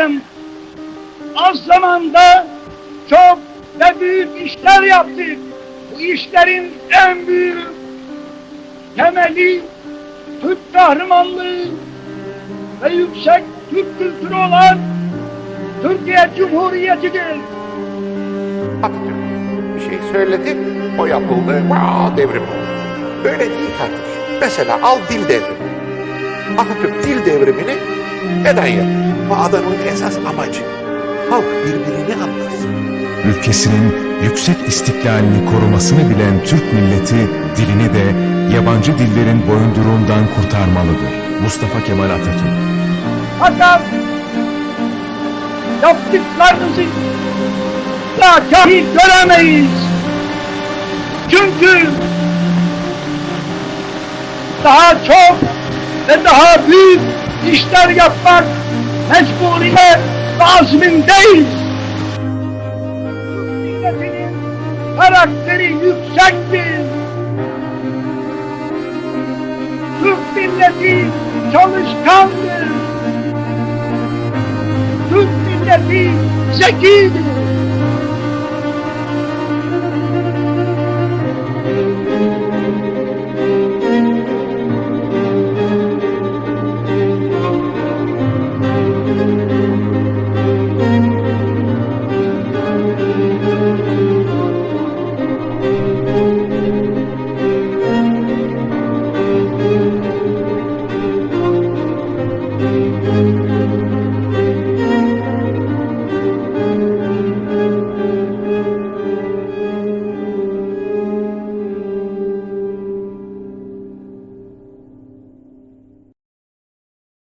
ederim. Az zamanda çok ve büyük işler yaptık. Bu işlerin en büyük temeli Türk kahramanlığı ve yüksek Türk kültürü olan Türkiye Cumhuriyeti'dir. Bir şey söyledi, o yapıldı, Vaa, devrim oldu. Öyle değil kardeş. Mesela al dil devrimi. Atatürk dil devrimini neden yaptı? Bu adamın esas amacı. Halk birbirini anlasın. ülkesinin yüksek istiklalini korumasını bilen Türk milleti dilini de yabancı dillerin boyunduruğundan kurtarmalıdır. Mustafa Kemal Atatürk Fakat yaptıklarınızı daha kahil göremeyiz. Çünkü daha çok ve daha büyük işler yapmak mecburiyet ve azmindeyiz. Türk milletinin karakteri yüksektir. Türk milleti çalışkandır. Türk milleti zekidir.